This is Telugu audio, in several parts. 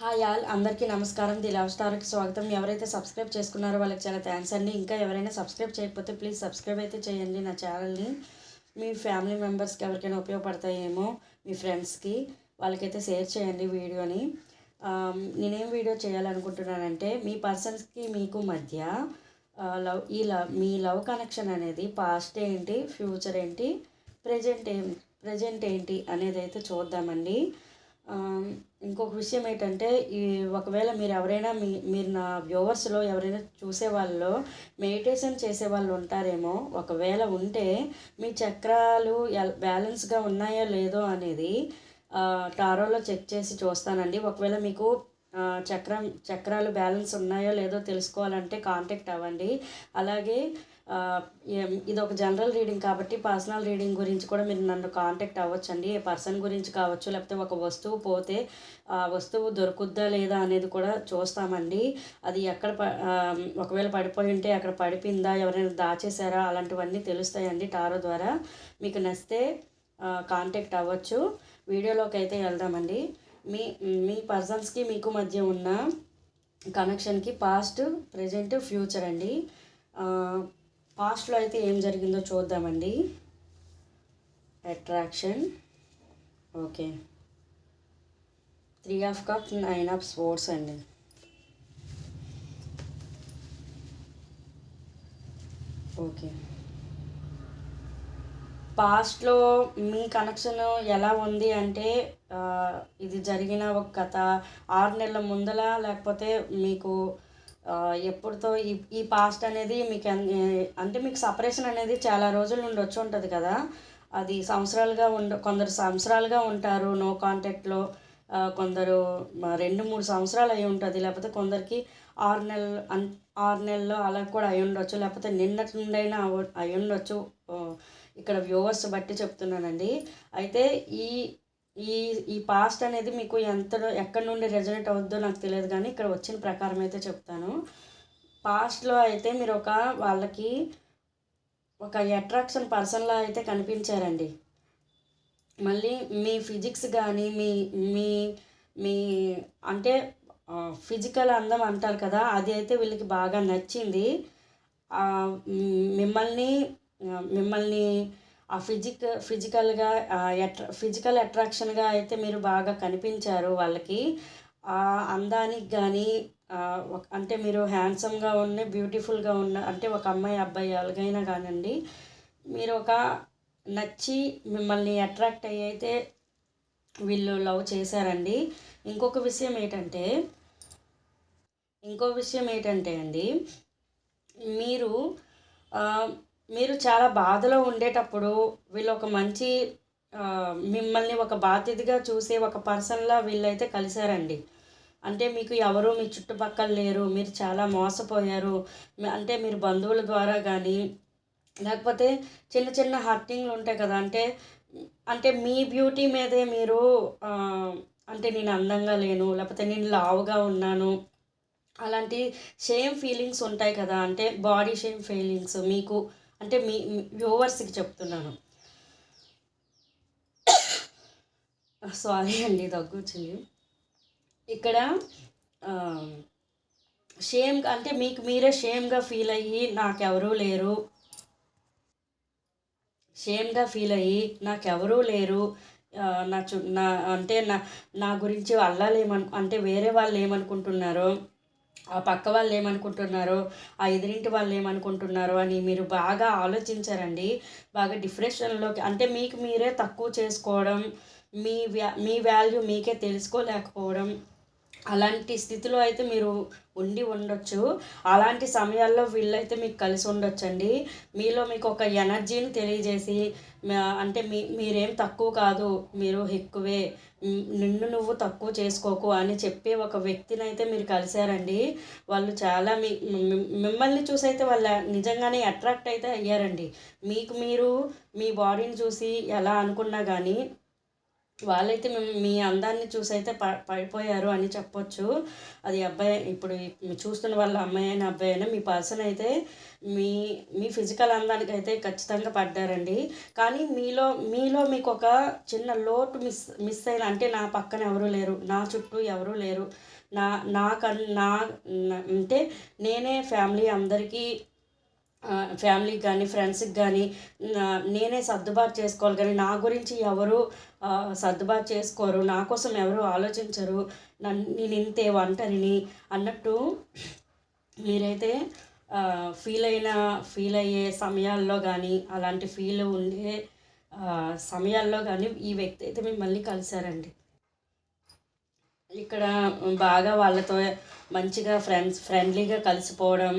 హాయ్ ఆల్ అందరికీ నమస్కారం. ది లవ్ స్టార్కి స్వాగతం. ఎవరైతే సబ్స్క్రైబ్ చేసుకున్నారో వాళ్ళకి చాలా థ్యాంక్స్ అండి. ఇంకా ఎవరైనా సబ్స్క్రైబ్ చేయకపోతే ప్లీజ్ సబ్స్క్రైబ్ అయితే చేయండి నా ఛానల్ని. మీ ఫ్యామిలీ మెంబర్స్కి ఎవరికైనా ఉపయోగపడతాయేమో మీ ఫ్రెండ్స్కి వాళ్ళకైతే షేర్ చేయండి వీడియోని. నేనేం వీడియో చేయాలనుకుంటున్నానంటే మీ పర్సన్స్కి మీకు మధ్య లవ్ ఈ లవ్ మీ లవ్ కనెక్షన్ అనేది పాస్ట్ ఏంటి ఫ్యూచర్ ఏంటి ప్రజెంట్ ఏం ప్రజెంట్ ఏంటి అనేది అయితే చూద్దామండి. ఇంకొక విషయం ఏంటంటే ఈ ఒకవేళ మీరు ఎవరైనా మీ మీరు నా వ్యూవర్స్లో ఎవరైనా చూసే వాళ్ళలో మెడిటేషన్ చేసే వాళ్ళు ఉంటారేమో ఒకవేళ ఉంటే మీ చక్రాలు ఎల్ బ్యాలెన్స్గా ఉన్నాయో లేదో అనేది టారోలో చెక్ చేసి చూస్తానండి. ఒకవేళ మీకు చక్రం చక్రాలు బ్యాలెన్స్ ఉన్నాయో లేదో తెలుసుకోవాలంటే కాంటాక్ట్ అవ్వండి. అలాగే ఇది ఒక జనరల్ రీడింగ్ కాబట్టి పర్సనల్ రీడింగ్ గురించి కూడా మీరు నన్ను కాంటాక్ట్ అవ్వచ్చండి. ఏ పర్సన్ గురించి కావచ్చు లేకపోతే ఒక వస్తువు పోతే ఆ వస్తువు దొరుకుద్దా లేదా అనేది కూడా చూస్తామండి. అది ఎక్కడ ప ఒకవేళ పడిపోయి ఉంటే అక్కడ పడిపోయిందా ఎవరైనా దాచేసారా అలాంటివన్నీ తెలుస్తాయండి టారో ద్వారా. మీకు నచ్చితే కాంటాక్ట్ అవ్వచ్చు. వీడియోలోకి అయితే వెళ్దామండి. మీ మీ పర్సన్స్కి మీకు మధ్య ఉన్న కనెక్షన్కి పాస్ట్ ప్రజెంట్ ఫ్యూచర్ అండి. పాస్ట్లో అయితే ఏం జరిగిందో చూద్దామండి. Attraction okay. Three of cup nine of sports అండి. ఓకే. పాస్ట్లో మీ కనెక్షన్ ఎలా ఉంది అంటే ఇది జరిగిన ఒక గత ఆరు నెలల ముందల లేకపోతే మీకు ఎప్పుడుతో ఈ ఈ పాస్ట్ అనేది మీకు అంటే మీకు సపరేషన్ అనేది చాలా రోజుల నుండి వచ్చి ఉంటుంది కదా. అది సంవత్సరాలుగా ఉండ కొందరు సంవత్సరాలుగా ఉంటారు నో కాంటాక్ట్లో కొందరు రెండు మూడు సంవత్సరాలు అయి ఉంటుంది. లేకపోతే కొందరికి ఆరు నెలలు అన్ ఆరు నెలలు అలా కూడా అయి ఉండొచ్చు. లేకపోతే నిన్నటి నుండైనా అవ- అయి ఉండొచ్చు. ఇక్కడ వ్యూవర్స్ బట్టి చెప్తున్నానండి. అయితే ఈ ఈ ఈ పాస్ట్ అనేది మీకు ఎంత ఎక్కడి నుండి రెజనేట్ అవుద్దో నాకు తెలియదు కానీ ఇక్కడ వచ్చిన ప్రకారం అయితే చెప్తాను. పాస్ట్లో అయితే మీరు ఒక వాళ్ళకి ఒక అట్రాక్షన్ పర్సన్లా అయితే కనిపించారండి. మళ్ళీ మీ ఫిజిక్స్ కానీ మీ మీ మీ అంటే ఫిజికల్ అందం అంటారు కదా అది అయితే వీళ్ళకి బాగా నచ్చింది. మిమ్మల్ని మిమ్మల్ని ఆ ఫిజిక్ ఫిజికల్గా అట్రా ఫిజికల్ అట్రాక్షన్గా అయితే మీరు బాగా కనిపించారు వాళ్ళకి. ఆ అందానికి కానీ అంటే మీరు హ్యాండ్సమ్గా ఉన్న బ్యూటిఫుల్గా ఉన్న అంటే ఒక అమ్మాయి అబ్బాయి ఎలాగైనా కానివ్వండి మీరు ఒక నచ్చి మిమ్మల్ని అట్రాక్ట్ అయ్యి అయితే వీళ్ళు లవ్ చేశారండి. ఇంకొక విషయం ఏంటంటే ఇంకో విషయం ఏంటంటే అండి మీరు మీరు చాలా బాధలో ఉండేటప్పుడు వీళ్ళు ఒక మంచి మిమ్మల్ని ఒక బాధ్యతగా చూసే ఒక పర్సన్లా వీళ్ళైతే కలిశారండి అంటే మీకు ఎవరు మీ చుట్టుపక్కల లేరు మీరు చాలా మోసపోయారు అంటే మీరు బంధువుల ద్వారా కానీ లేకపోతే చిన్న చిన్న హర్టింగ్లు ఉంటాయి కదా అంటే అంటే మీ బ్యూటీ మీదే మీరు అంటే నేను అందంగా లేను లేకపోతే నేను లావుగా ఉన్నాను అలాంటి షేమ్ ఫీలింగ్స్ ఉంటాయి కదా అంటే బాడీ షేమ్ ఫీలింగ్స్ మీకు అంటే మీ వ్యూవర్స్కి చెప్తున్నాను. సారీ అండి దగ్గు వచ్చింది ఇక్కడ షేమ్ అంటే మీకు మీరే షేమ్గా ఫీల్ అయ్యి నాకెవరూ లేరు. షేమ్గా ఫీల్ అయ్యి నాకెవరూ లేరు. నా చు నా అంటే నా నా గురించి అల్లాలు ఏమను అంటే వేరే వాళ్ళు ఏమనుకుంటున్నారో ఆ పక్క వాళ్ళు ఏమనుకుంటున్నారో ఆ ఎదురింటి వాళ్ళు ఏమనుకుంటున్నారో అని మీరు బాగా ఆలోచించారండి. బాగా డిప్రెషన్లోకి అంటే మీకు మీరే తక్కువ చేసుకోవడం మీ వ్యా మీ వాల్యూ మీకే తెలుసుకోలేకపోవడం అలాంటి స్థితిలో అయితే మీరు ఉండి ఉండొచ్చు. అలాంటి సమయాల్లో వీళ్ళైతే మీకు కలిసి ఉండొచ్చండి. మీలో మీకు ఒక ఎనర్జీని తెలియజేసి అంటే మీ మీరేం తక్కువ కాదు మీరు ఎక్కువే నిన్ను నువ్వు తక్కువ చేసుకోకు అని చెప్పే ఒక వ్యక్తిని అయితే మీరు కలిశారండి. వాళ్ళు చాలా మీ మిమ్మల్ని చూసి అయితే వాళ్ళ నిజంగానే అట్రాక్ట్ అయితే అయ్యారండి. మీకు మీరు మీ బాడీని చూసి ఎలా అనుకున్నా కానీ వాళ్ళైతే మేము మీ అందాన్ని చూసి అయితే ప పడిపోయారు అని చెప్పొచ్చు. అది అబ్బాయి ఇప్పుడు చూస్తున్న వాళ్ళ అమ్మాయి అయినా అబ్బాయి అయినా మీ పర్సన్ అయితే మీ మీ ఫిజికల్ అందానికి అయితే ఖచ్చితంగా పడ్డారండి. కానీ మీలో మీలో మీకు ఒక చిన్న లోటు మిస్ మిస్ అయిన అంటే నా పక్కన ఎవరు లేరు నా చుట్టూ ఎవరు లేరు. నా నాకన్ నా- అంటే నేనే ఫ్యామిలీ అందరికీ ఫ్యామిలీకి కానీ ఫ్రెండ్స్కి కానీ నేనే సర్దుబాటు చేసుకోవాలి. కానీ నా గురించి ఎవరు సర్దుబాటు చేసుకోరు. నా కోసం ఎవరు ఆలోచించరు. నన్ను నేను ఇంతే ఒంటరిని అన్నట్టు మీరైతే ఫీల్ అయిన ఫీల్ అయ్యే సమయాల్లో కానీ అలాంటి ఫీల్ ఉండే సమయాల్లో కానీ ఈ వ్యక్తి అయితే మిమ్మల్ని కలిశారండి. ఇక్కడ బాగా వాళ్ళతో మంచిగా ఫ్రెండ్స్ ఫ్రెండ్లీగా కలిసిపోవడం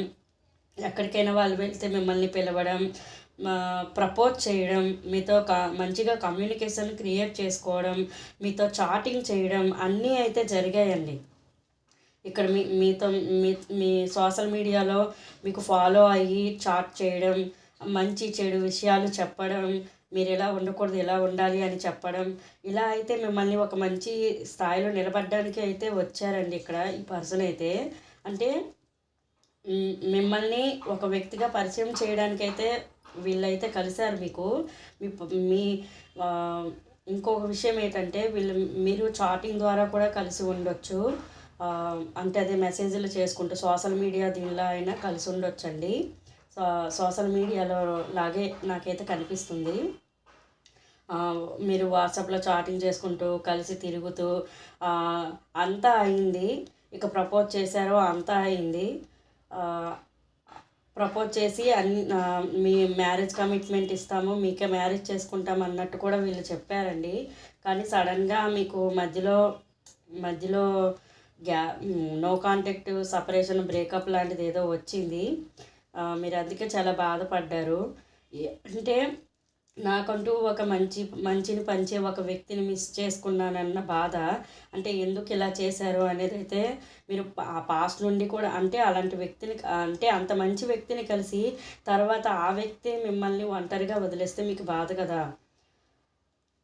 ఎక్కడికైనా వాళ్ళు వెళ్తే మిమ్మల్ని పిలవడం ప్రపోజ్ చేయడం మీతో క మంచిగా కమ్యూనికేషన్ క్రియేట్ చేసుకోవడం మీతో చాటింగ్ చేయడం అన్నీ అయితే జరిగాయండి. ఇక్కడ మీ మీతో మీ మీ సోషల్ మీడియాలో మీకు ఫాలో అయ్యి చాట్ చేయడం మంచి చెడు విషయాలు చెప్పడం మీరు ఎలా ఉండకూడదు ఎలా ఉండాలి అని చెప్పడం ఇలా అయితే మిమ్మల్ని ఒక మంచి స్థాయిలో నిలబడడానికి అయితే వచ్చారండి ఇక్కడ ఈ పర్సన్ అయితే. అంటే మిమ్మల్ని ఒక వ్యక్తిగా పరిచయం చేయడానికైతే వీళ్ళైతే కలిశారు మీకు. మీ ఇంకొక విషయం ఏంటంటే వీళ్ళు మీరు చాటింగ్ ద్వారా కూడా కలిసి ఉండొచ్చు. అంటే అదే మెసేజ్లు చేసుకుంటూ సోషల్ మీడియా దీనిలో అయినా కలిసి ఉండొచ్చండి. సో సోషల్ మీడియాలో లాగే నాకైతే కనిపిస్తుంది. మీరు వాట్సాప్లో చాటింగ్ చేసుకుంటూ కలిసి తిరుగుతూ అంతా అయింది. ఇక ప్రపోజ్ చేశారో అంతా అయింది. ప్రపోజ్ చేసి అన్ మీ మ్యారేజ్ కమిట్మెంట్ ఇస్తాము మీకే మ్యారేజ్ చేసుకుంటాం అన్నట్టు కూడా వీళ్ళు చెప్పారండి. కానీ సడన్గా మీకు మధ్యలో మధ్యలో గ్యా నో కాంటాక్ట్ సపరేషన్ బ్రేకప్ లాంటిది ఏదో వచ్చింది. మీరు అందుకే చాలా బాధపడ్డారు. అంటే నాకంటూ ఒక మంచి మంచిని పంచే ఒక వ్యక్తిని మిస్ చేసుకున్నానన్న బాధ. అంటే ఎందుకు ఇలా చేశారు అనేది అయితే మీరు ఆ పాస్ట్ నుండి కూడా అంటే అలాంటి వ్యక్తిని అంటే అంత మంచి వ్యక్తిని కలిసి తర్వాత ఆ వ్యక్తి మిమ్మల్ని ఒంటరిగా వదిలేస్తే మీకు బాధ కదా?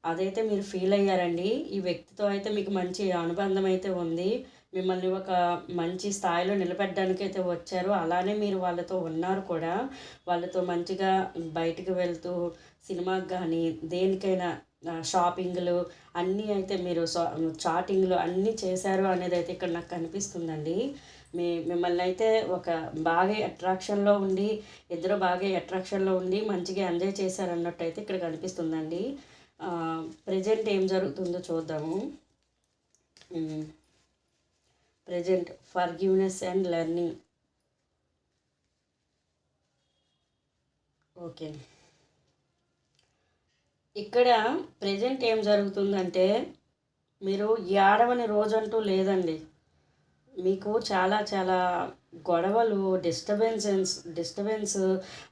అదైతే మీరు ఫీల్ అయ్యారండి. ఈ వ్యక్తితో అయితే మీకు మంచి అనుబంధం అయితే ఉంది. మిమ్మల్ని ఒక మంచి స్థాయిలో నిలబెట్టడానికి అయితే వచ్చారు. అలానే మీరు వాళ్ళతో ఉన్నారు కూడా. వాళ్ళతో మంచిగా బయటికి వెళ్తూ సినిమాకి కానీ దేనికైనా షాపింగ్లు అన్నీ అయితే మీరు చాటింగ్లు అన్నీ చేశారు అనేది అయితే ఇక్కడ నాకు కనిపిస్తుందండి. మీ మిమ్మల్ని అయితే ఒక బాగా అట్రాక్షన్లో ఉండి ఇద్దరు బాగా అట్రాక్షన్లో ఉండి మంచిగా ఎంజాయ్ చేశారు అన్నట్టు అయితే ఇక్కడ కనిపిస్తుందండి. ప్రజెంట్ ఏం జరుగుతుందో చూద్దాము. Present forgiveness and learning. Okay. ఇక్కడ ప్రజెంట్ ఏం జరుగుతుందంటే మీరు ఏడవని రోజంటూ లేదండి. మీకు చాలా చాలా గొడవలు డిస్టర్బెన్సెన్స్ డిస్టర్బెన్స్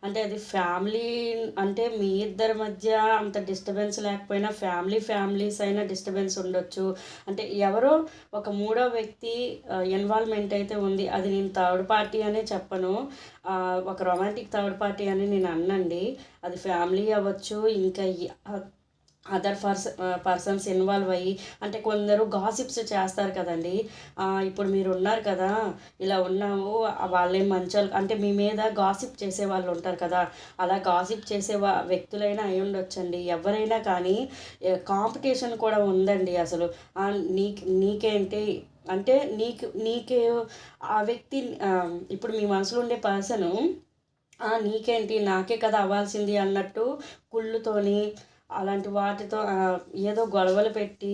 అంటే అది ఫ్యామిలీ అంటే మీ ఇద్దరి మధ్య అంత డిస్టర్బెన్స్ లేకపోయినా ఫ్యామిలీ ఫ్యామిలీస్ అయినా డిస్టర్బెన్స్ ఉండొచ్చు. అంటే ఎవరో ఒక మూడో వ్యక్తి ఇన్వాల్వ్మెంట్ అయితే ఉంది. అది నేను థర్డ్ పార్టీ అనే చెప్పను. ఒక రొమాంటిక్ థర్డ్ పార్టీ అని నేను అన్నండి. అది ఫ్యామిలీ అవ్వచ్చు ఇంకా అదర్ పర్స పర్సన్స్ ఇన్వాల్వ్ అయ్యి అంటే కొందరు గాసిప్స్ చేస్తారు కదండి. ఇప్పుడు మీరు ఉన్నారు కదా ఇలా ఉన్నాము వాళ్ళే వాళ్ళేం మంచోళ్ళు అంటే మీ మీద గాసిప్ చేసే వాళ్ళు ఉంటారు కదా. అలా గాసిప్ చేసే వా వ్యక్తులైనా అయి ఉండొచ్చండి. ఎవరైనా కానీ కాంపిటీషన్ కూడా ఉందండి అసలు. నీ నీకు నీకేంటి అంటే నీకు నీకే ఆ వ్యక్తి ఇప్పుడు మీ మనసులో ఉండే పర్సను నీకేంటి నాకే కదా అవ్వాల్సింది అన్నట్టు కుళ్ళుతోని అలాంటి వాటితో ఏదో గొడవలు పెట్టి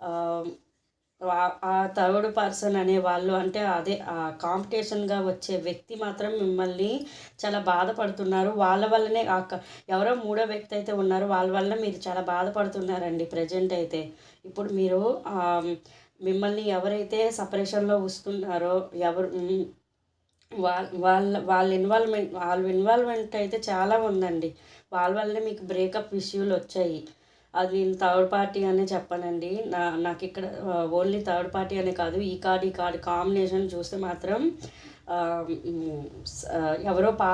ఆ, థర్డ్ పర్సన్ అనే వాళ్ళు అంటే అదే కాంపిటీషన్గా వచ్చే వ్యక్తి మాత్రం మిమ్మల్ని చాలా బాధపడుతున్నారు. వాళ్ళ వల్లనే ఆ క- ఎవరో మూడో వ్యక్తి అయితే ఉన్నారు. వాళ్ళ వల్ల మీరు చాలా బాధపడుతున్నారండి ప్రజెంట్ అయితే. ఇప్పుడు మీరు మిమ్మల్ని ఎవరైతే సపరేషన్లో వస్తున్నారో ఎవరు వాళ్ళ వాళ్ళ వాళ్ళ ఇన్వాల్వ్మెంట్ వాళ్ళ ఇన్వాల్వ్మెంట్ అయితే చాలా ఉందండి. వాళ్ళ వల్లే మీకు బ్రేకప్ ఇష్యూలు వచ్చాయి. అది నేను థర్డ్ పార్టీ అనే చెప్పనండి. నా నాకు ఇక్కడ ఓన్లీ థర్డ్ పార్టీ అనే కాదు. ఈ కార్డ్ ఈ కార్డ్ కాంబినేషన్ చూస్తే మాత్రం ఎవరో పా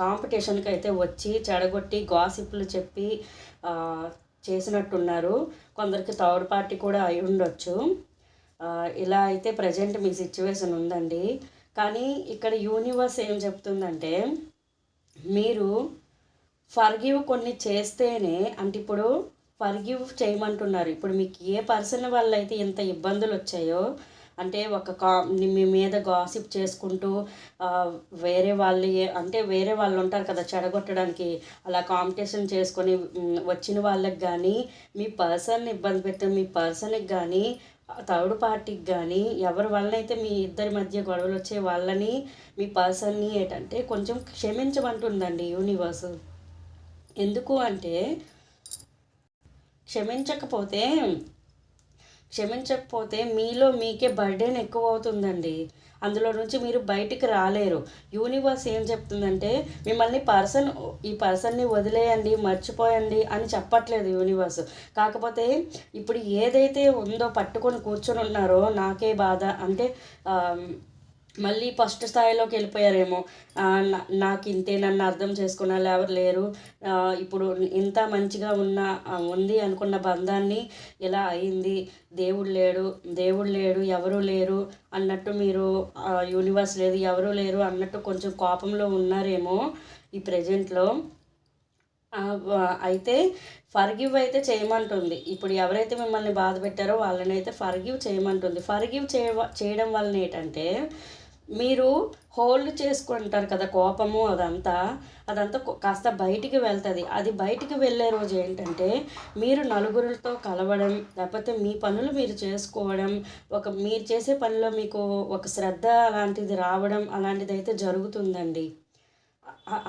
కాంపిటీషన్కి అయితే వచ్చి చెడగొట్టి గాసిప్లు చెప్పి చేసినట్టున్నారు. కొందరికి థర్డ్ పార్టీ కూడా అయి ఉండొచ్చు. ఇలా అయితే ప్రజెంట్ మీ సిచ్యువేషన్ ఉందండి. కానీ ఇక్కడ యూనివర్స్ ఏం చెప్తుందంటే మీరు ఫర్గివ్ కొన్ని చేస్తేనే అంటే ఇప్పుడు ఫర్గివ్ చేయమంటున్నారు. ఇప్పుడు మీకు ఏ పర్సన్ వల్ల అయితే ఇంత ఇబ్బందులు వచ్చాయో అంటే ఒక కా మీ మీద గాసిప్ చేసుకుంటూ వేరే వాళ్ళు అంటే వేరే వాళ్ళు ఉంటారు కదా చెడగొట్టడానికి అలా కాంపిటీషన్ చేసుకొని వచ్చిన వాళ్ళకి కానీ మీ పర్సన్ని ఇబ్బంది పెట్టిన మీ పర్సన్కి కానీ థర్డ్ పార్టీకి కానీ ఎవరి వల్ల అయితే మీ ఇద్దరి మధ్య గొడవలు వచ్చే వాళ్ళని మీ పర్సన్ని ఏంటంటే కొంచెం క్షమించమంటుందండి యూనివర్స్ ఎందుకు అంటే క్షమించకపోతే క్షమించకపోతే మీలో మీకే బర్డెన్ ఎక్కువ అవుతుందండి అందులో నుంచి మీరు బయటికి రాలేరు. యూనివర్స్ ఏం చెప్తుందంటే మిమ్మల్ని పర్సన్ ఈ పర్సన్ని వదిలేయండి మర్చిపోయండి అని చెప్పట్లేదు యూనివర్స్ కాకపోతే ఇప్పుడు ఏదైతే ఉందో పట్టుకొని కూర్చొని ఉన్నారో నాకే బాధ. అంటే మళ్ళీ ఫస్ట్ స్థాయిలోకి వెళ్ళిపోయారేమో. నాకు ఇంతే నన్ను అర్థం చేసుకున్న వాళ్ళు ఎవరు లేరు ఇప్పుడు ఇంత మంచిగా ఉన్న ఉంది అనుకున్న బంధాన్ని ఇలా అయింది? దేవుడు లేడు దేవుడు లేడు ఎవరు లేరు అన్నట్టు మీరు యూనివర్స్ లేదు ఎవరు లేరు అన్నట్టు కొంచెం కోపంలో ఉన్నారేమో ఈ ప్రజెంట్లో అయితే ఫర్గివ్ అయితే చేయమంటుంది. ఇప్పుడు ఎవరైతే మిమ్మల్ని బాధ పెట్టారో వాళ్ళని అయితే ఫర్గివ్ చేయమంటుంది. ఫర్గివ్ చేయ చేయడం వలన ఏంటంటే మీరు హోల్డ్ చేసుకుంటారు కదా కోపము అదంతా అదంతా కాస్త బయటికి వెళ్తుంది. అది బయటికి వెళ్ళే రోజు ఏంటంటే మీరు నలుగురితో కలవడం లేకపోతే మీ పనులు మీరు చేసుకోవడం ఒక మీరు చేసే పనిలో మీకు ఒక శ్రద్ధ అలాంటిది రావడం అలాంటిది అయితే జరుగుతుందండి.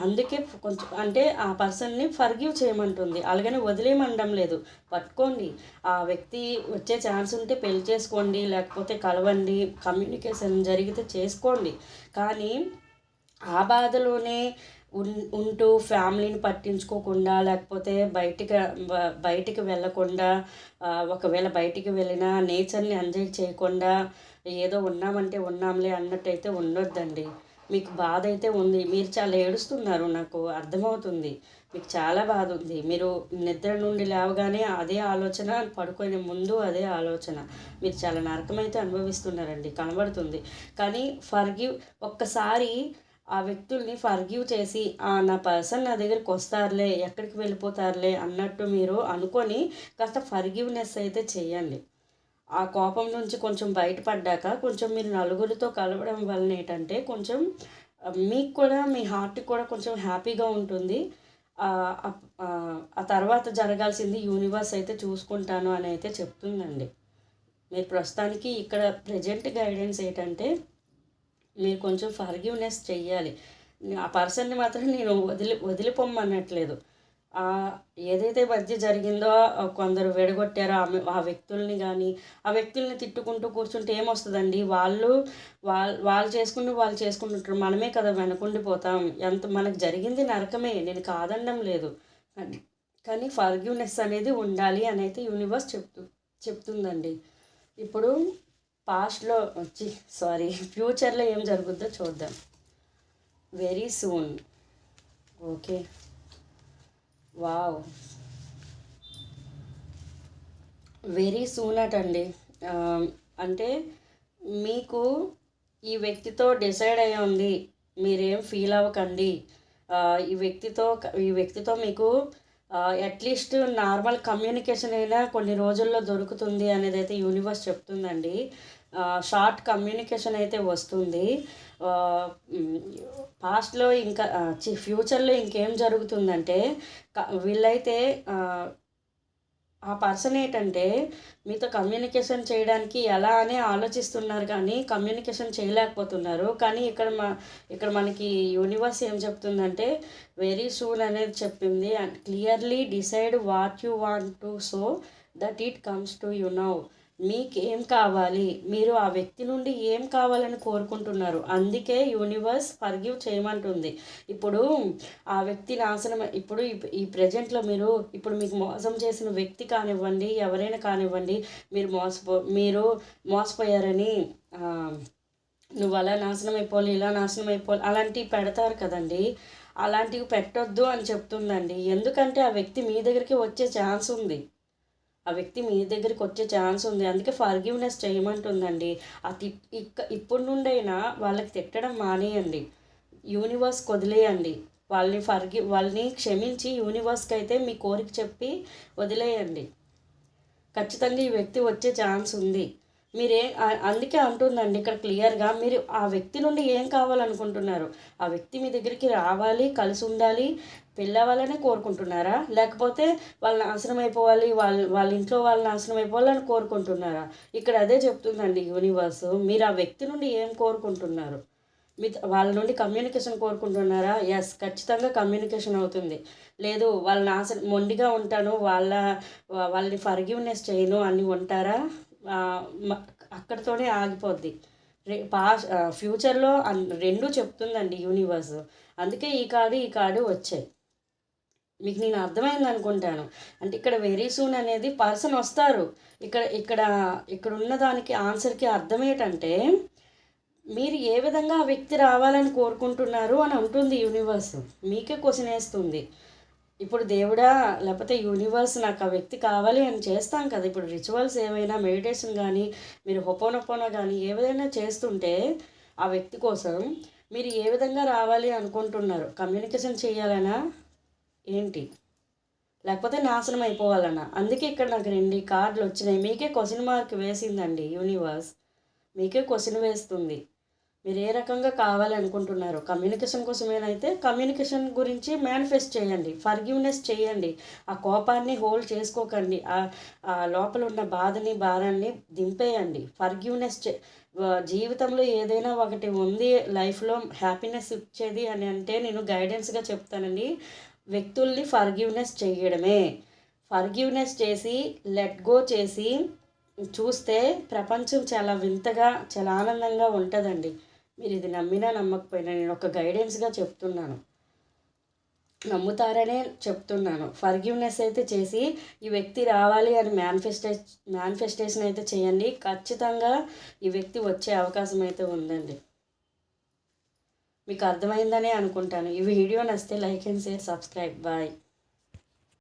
అందుకే కొంచెం అంటే ఆ పర్సన్ని ఫర్గివ్ చేయమంటుంది. అలాగని వదిలేయమండం లేదు. పట్టుకోండి. ఆ వ్యక్తి వచ్చే ఛాన్స్ ఉంటే పెళ్ళి చేసుకోండి లేకపోతే కలవండి కమ్యూనికేషన్ జరిగితే చేసుకోండి. కానీ ఆ బాధలోనే ఉన్ ఉంటూ ఫ్యామిలీని పట్టించుకోకుండా లేకపోతే బయటికి బయటికి వెళ్ళకుండా ఒకవేళ బయటికి వెళ్ళినా నేచర్ని ఎంజాయ్ చేయకుండా ఏదో ఉన్నామంటే ఉన్నాంలే అన్నట్టయితే ఉండొద్దండి. మీకు బాధ అయితే ఉంది. మీరు చాలా ఏడుస్తున్నారు. నాకు అర్థమవుతుంది. మీకు చాలా బాధ ఉంది. మీరు నిద్ర నుండి లేవగానే అదే ఆలోచన పడుకునే ముందు అదే ఆలోచన. మీరు చాలా నరకమైతే అనుభవిస్తున్నారండి. కనబడుతుంది. కానీ ఫర్గివ్ ఒక్కసారి ఆ వ్యక్తుల్ని ఫర్గివ్ చేసి నా పర్సన్ నా దగ్గరికి వస్తారులే ఎక్కడికి వెళ్ళిపోతారులే అన్నట్టు మీరు అనుకొని కాస్త ఫర్గివ్నెస్ అయితే చేయండి. ఆ కోపం నుంచి కొంచెం బయటపడ్డాక కొంచెం మీరు నలుగురితో కలవడం వలన ఏంటంటే కొంచెం మీకు కూడా మీ హార్ట్ కూడా కొంచెం హ్యాపీగా ఉంటుంది. ఆ, తర్వాత జరగాల్సింది యూనివర్స్ అయితే చూసుకుంటాను అని అయితే చెప్తుందండి. మీరు ప్రస్తుతానికి ఇక్కడ ప్రజెంట్ గైడెన్స్ ఏంటంటే మీరు కొంచెం ఫర్గివ్నెస్ చెయ్యాలి. ఆ పర్సన్ని మాత్రం నేను వదిలి వదిలిపోమ్మనట్లేదు. ఏదైతే మధ్య జరిగిందో కొందరు విడగొట్టారో ఆమె ఆ వ్యక్తుల్ని కానీ ఆ వ్యక్తుల్ని తిట్టుకుంటూ కూర్చుంటే ఏమొస్తుందండి? వాళ్ళు వాళ్ళు వాళ్ళు చేసుకుంటూ వాళ్ళు చేసుకుంటుంటారు. మనమే కదా వెనకుండిపోతాం. ఎంత మనకు జరిగింది నరకమే. నేను కాదనడం లేదు. కానీ కానీ అనేది ఉండాలి అని అయితే యూనివర్స్ చెప్తూ చెప్తుందండి. ఇప్పుడు పాస్ట్లో వచ్చి సారీ ఫ్యూచర్లో ఏం జరుగుద్దో చూద్దాం. Very soon. Okay. Wow. Very soon అండి అంటే మీకు ఈ వ్యక్తితో డిసైడ్ అయ్యి ఉంది. మీరేం ఫీల్ అవ్వకండి. ఈ వ్యక్తితో ఈ వ్యక్తితో మీకు అట్లీస్ట్ నార్మల్ కమ్యూనికేషన్ అయినా కొన్ని రోజుల్లో దొరుకుతుంది అనేది అయితే యూనివర్స్ చెప్తుందండి. షార్ట్ కమ్యూనికేషన్ అయితే వస్తుంది. పాస్ట్లో ఇంకా ఫ్యూచర్లో ఇంకేం జరుగుతుందంటే వీళ్ళైతే ఆ, ఆ పర్సన్ ఏంటంటే మీతో కమ్యూనికేషన్ చేయడానికి ఎలా అని ఆలోచిస్తున్నారు కానీ కమ్యూనికేషన్ చేయలేకపోతున్నారు. కానీ ఇక్కడ మా ఇక్కడ మనకి యూనివర్స్ ఏం చెప్తుందంటే వెరీ సూన్ అనేది చెప్పింది. And clearly decide what you want to so that it comes to you now. మీకు ఏం కావాలి? మీరు ఆ వ్యక్తి నుండి ఏం కావాలని కోరుకుంటున్నారు? అందుకే యూనివర్స్ ఫర్గివ్ చేయమంటుంది. ఇప్పుడు ఆ వ్యక్తి నాశనం ఇప్పుడు ఈ- ప్రజెంట్లో మీరు ఇప్పుడు మీకు మోసం చేసిన వ్యక్తి కానివ్వండి ఎవరైనా కానివ్వండి మీరు మోసపో మీరు మోసపోయారని నువ్వు అలా నాశనం అయిపోవాలి ఇలా నాశనం అయిపోవాలి అలాంటివి పెడతారు కదండి. అలాంటివి పెట్టొద్దు అని చెప్తుందండి. ఎందుకంటే ఆ వ్యక్తి మీ దగ్గరికి వచ్చే ఛాన్స్ ఉంది. ఆ వ్యక్తి మీ దగ్గరికి వచ్చే ఛాన్స్ ఉంది. అందుకే ఫర్గివ్నెస్ చేయమంటుందండి. అది ఇక్క ఇప్పటి నుండైనా వాళ్ళకి తిట్టడం మానేయండి. యూనివర్స్ వదిలేయండి. వాళ్ళని ఫర్గి వాళ్ళని క్షమించి యూనివర్స్కి అయితే మీ కోరిక చెప్పి వదిలేయండి. ఖచ్చితంగా ఈ వ్యక్తి వచ్చే ఛాన్స్ ఉంది. మీరే అందుకే అంటుందండి ఇక్కడ క్లియర్గా మీరు ఆ వ్యక్తి నుండి ఏం కావాలనుకుంటున్నారు? ఆ వ్యక్తి మీ దగ్గరికి రావాలి కలిసి ఉండాలి పెళ్ళవ్వాలనే కోరుకుంటున్నారా? లేకపోతే వాళ్ళ నాశనం అయిపోవాలి వాళ్ళ వాళ్ళ ఇంట్లో వాళ్ళ నాశనం అయిపోవాలని కోరుకుంటున్నారా? ఇక్కడ అదే చెప్తుందండి యూనివర్స్. మీరు ఆ వ్యక్తి నుండి ఏం కోరుకుంటున్నారు? మీ వాళ్ళ నుండి కమ్యూనికేషన్ కోరుకుంటున్నారా? ఎస్ ఖచ్చితంగా కమ్యూనికేషన్ అవుతుంది. లేదు వాళ్ళ నాశనం మొండిగా ఉంటాను వాళ్ళ వాళ్ళని ఫర్గివ్నెస్ చేయను అని ఉంటారా? అక్కడితోనే ఆగిపోద్ది. రే పాస్ ఫ్యూచర్లో రెండు చెప్తుందండి యూనివర్స్. అందుకే ఈ కార్డు ఈ కార్డు వచ్చాయి. మీకు నేను అర్థమైంది అనుకుంటాను. అంటే ఇక్కడ వెరీ సూన్ అనేది పర్సన్ వస్తారు. ఇక్కడ ఇక్కడ ఇక్కడ ఉన్న దానికి ఆన్సర్కి అర్థం ఏంటంటే మీరు ఏ విధంగా ఆ వ్యక్తి రావాలని కోరుకుంటున్నారు అని అంటుంది యూనివర్స్. మీకే క్వశ్చన్ వేస్తుంది. ఇప్పుడు దేవుడా లేకపోతే యూనివర్స్ నాకు ఆ వ్యక్తి కావాలి అని చేస్తాం కదా. ఇప్పుడు రిచువల్స్ ఏవైనా మెడిటేషన్ కానీ మీరు హొపోనొపోనో కానీ ఏదైనా చేస్తుంటే ఆ వ్యక్తి కోసం మీరు ఏ విధంగా రావాలి అనుకుంటున్నారు? కమ్యూనికేషన్ చేయాలనా? ఏంటి? లేకపోతే నాశనం అయిపోవాలన్నా అందుకే ఇక్కడ నాకు రెండు కార్డులు వచ్చినాయి. మీకే క్వశ్చన్ మార్క్ వేసిందండి యూనివర్స్ మీకే క్వశ్చన్ వేస్తుంది. మీరు ఏ రకంగా కావాలనుకుంటున్నారు కమ్యూనికేషన్ కోసమేనైతే కమ్యూనికేషన్ గురించి మేనిఫెస్ట్ చేయండి ఫర్గివ్నెస్ చేయండి ఆ కోపాన్ని హోల్డ్ చేసుకోకండి ఆ ఆ లోపల ఉన్న బాధని భారాన్ని దింపేయండి. ఫర్గివ్నెస్ చే జీవితంలో ఏదైనా ఒకటి ఉంది లైఫ్లో హ్యాపీనెస్ ఇచ్చేది అని అంటే నేను గైడెన్స్గా చెప్తానండి. వ్యక్తుల్ని ఫర్గివ్నెస్ చేయడమే. ఫర్గివ్నెస్ చేసి లెట్ గో చేసి చూస్తే ప్రపంచం చాలా వింతగా చాలా ఆనందంగా ఉంటుందండి. మీరు ఇది నమ్మినా నమ్మకపోయినా నేను ఒక గైడెన్స్గా చెప్తున్నాను. నమ్ముతారనే చెప్తున్నాను. ఫర్గివ్నెస్ అయితే చేసి ఈ వ్యక్తి రావాలి అని మేనిఫెస్టే మేనిఫెస్టేషన్ అయితే చేయండి. ఖచ్చితంగా ఈ వ్యక్తి వచ్చే అవకాశం అయితే ఉందండి. మీకు అర్థమైందనే అనుకుంటాను. ఈ వీడియో నచ్చితే like and share subscribe. Bye.